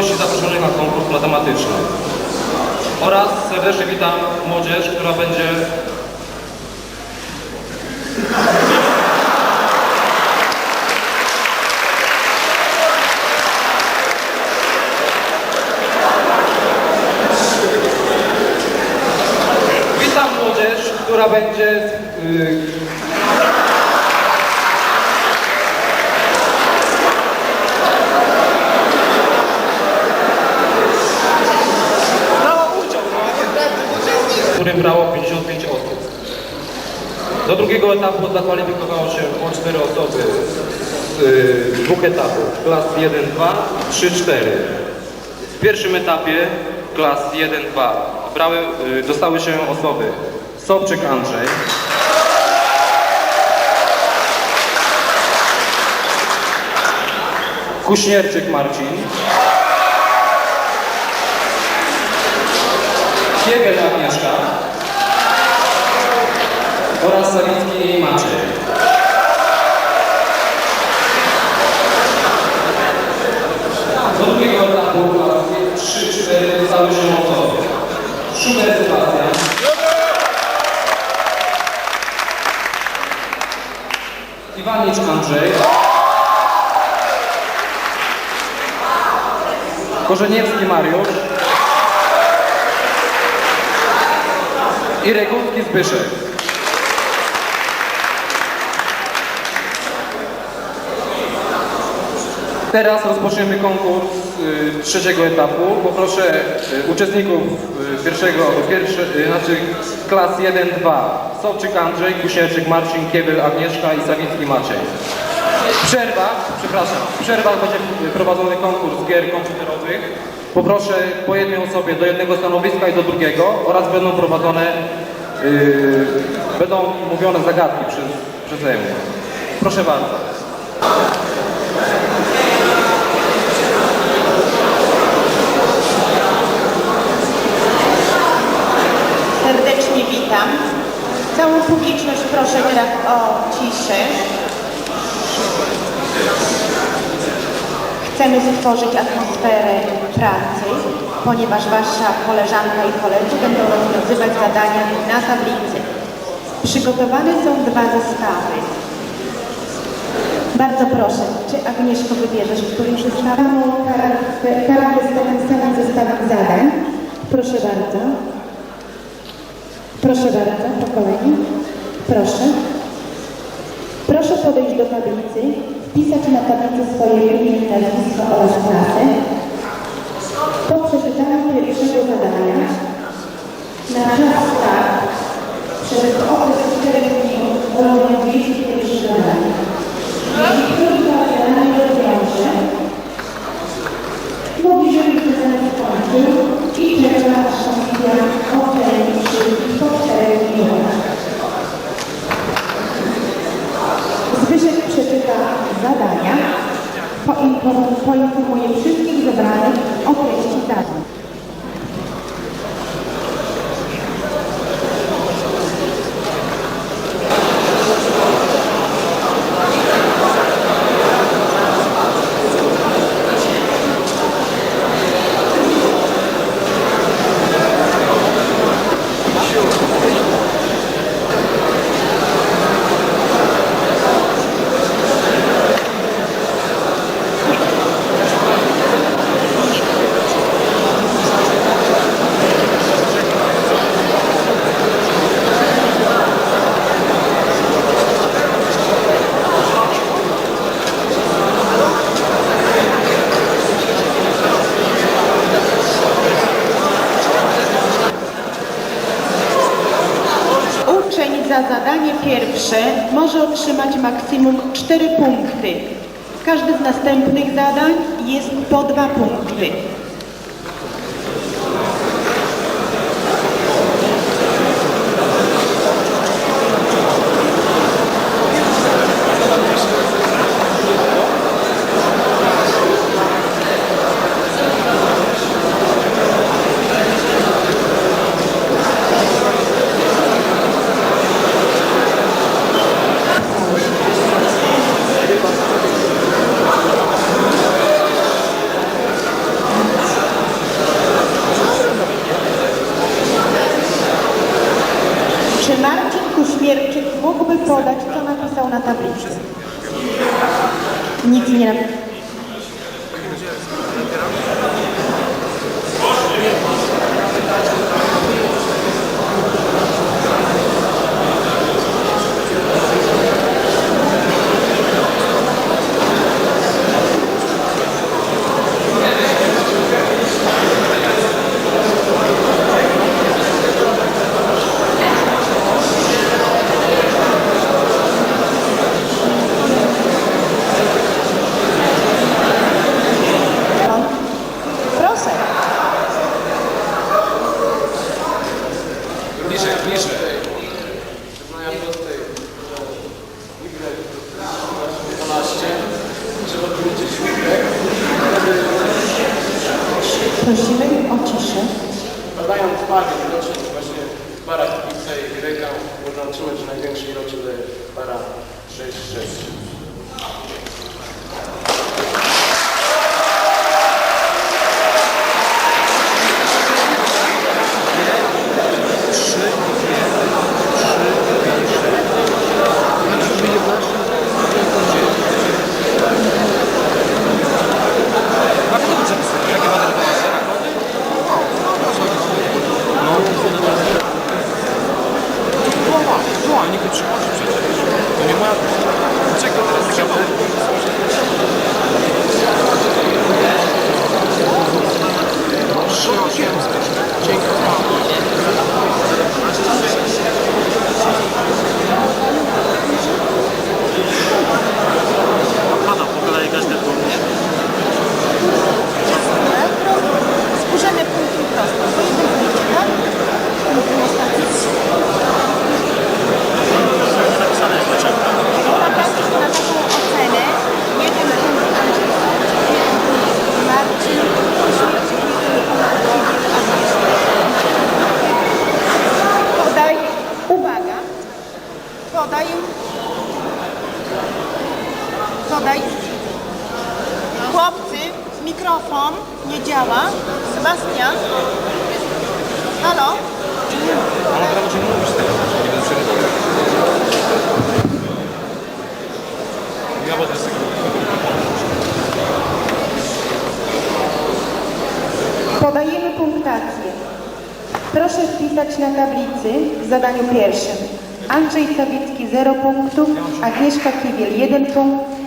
gości zaproszonych na konkurs matematyczny. Oraz serdecznie witam młodzież, która będzie która będzie Do drugiego etapu zakwalifikowało się po 4 osoby z y, dwóch etapów, klas 1, 2 i 3, 4. W pierwszym etapie klas 1, 2 brały, y, dostały się osoby. Sobczyk Andrzej, Kuśnierczyk Marcin, Kiewel Sawicki Maciej. Do drugiego etapu klas 3-4 dostały się osoby Szumer Sebastian, Iwanicz Andrzej, Korzeniewski Mariusz i Regulski Zbyszek. Teraz rozpoczniemy konkurs y, trzeciego etapu. Poproszę y, uczestników y, pierwszego, pierwsze, znaczy klas 1-2. Sobczyk Andrzej, Kusierczyk Marcin, Kiewel Agnieszka i Sawicki Maciej. W przerwach, przepraszam, w przerwach będzie prowadzony konkurs gier komputerowych. Poproszę po jednej osobie do jednego stanowiska i do drugiego oraz będą prowadzone, będą mówione zagadki przez, przeze mnie. Proszę bardzo. Serdecznie witam. Całą publiczność proszę teraz o ciszę. Chcemy stworzyć atmosferę pracy, ponieważ Wasza koleżanka i koledzy będą rozwiązywać zadania na tablicy. Przygotowane są dwa zestawy. Bardzo proszę, czy Agnieszko wybierzesz któryś zestaw? Z takim samym zestawem zadań. Proszę bardzo. Proszę bardzo, po kolei. Proszę. Proszę podejść do tablicy, wpisać na tablicy swoje imię, nazwisko oraz klasę. Po przeczytaniu pierwszego zadania na czas start przez okres 4 minut rozwiązujecie pierwsze zadanie. Treści zadań. Uczeń za zadanie pierwsze może otrzymać maksimum 4 punkty. Każde z następnych zadań jest po 2 punkty. Дякую. Parę rocznik, właśnie para kibica i regał, można otrzymać, że największy rocznik to jest para 6-6. Pada mikrofon nie działa. Sebastian, halo? Podajemy punktację. Proszę wpisać na tablicy w zadaniu pierwszym. Andrzej Sawicki 0 punktów, Agnieszka Kiwiel 1 punkt,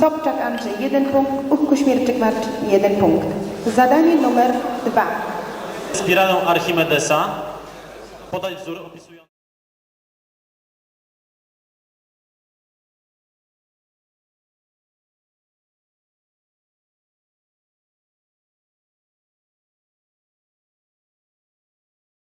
Sobczak Andrzej 1 punkt, Kuśmierczyk Marcin 1 punkt. Zadanie numer 2. Spiralą Archimedesa podać wzór opisujący